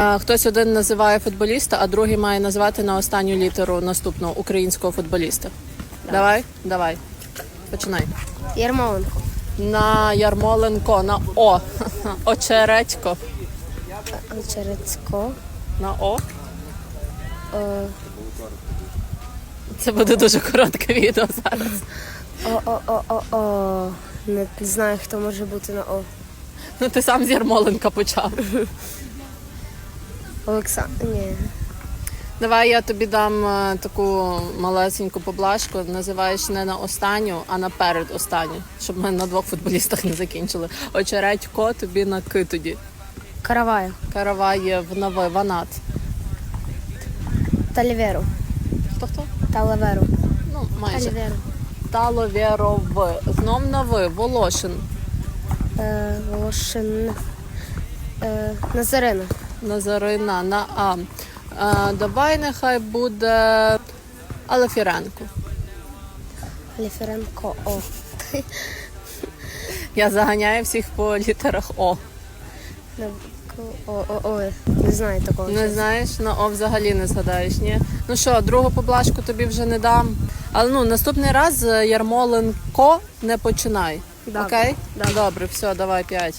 Хтось один називає футболіста, а другий має назвати на останню літеру наступного українського футболіста. Давай, давай. Починай. Ярмоленко. На Ярмоленко, на О. Очередько. Черецько. На О. Е, Це буде дуже коротке відео зараз. О-о-о-о-о. Не знаю, хто може бути на О. Ну ти сам з Ярмоленка почав. Олександр. Ні. Давай я тобі дам е, таку малесеньку поблажку. Називаєш не на останню, а на перед останню, щоб ми на двох футболістах не закінчили. Очередько тобі на ки тоді. Караваю. Караваєв новий ванат. Таліверу. Хто хто? Талаверу. Ну, майже. Таліверу. Таловєров. Знов на ви. Волошин. Е, Волошин. Е, Назарина. Назарина на А. Е, давай нехай буде Алефіренко. Аліференко. О. Я заганяю всіх по літерах О. Не- О, о, о, не знаю такого. Не знаєш, на О взагалі не згадаєш, ні? Ну що, другу поблажку тобі вже не дам. Але ну наступний раз е, Ярмоленко не починай. Добре. Окей? Добре. Добре, все, давай п'ять.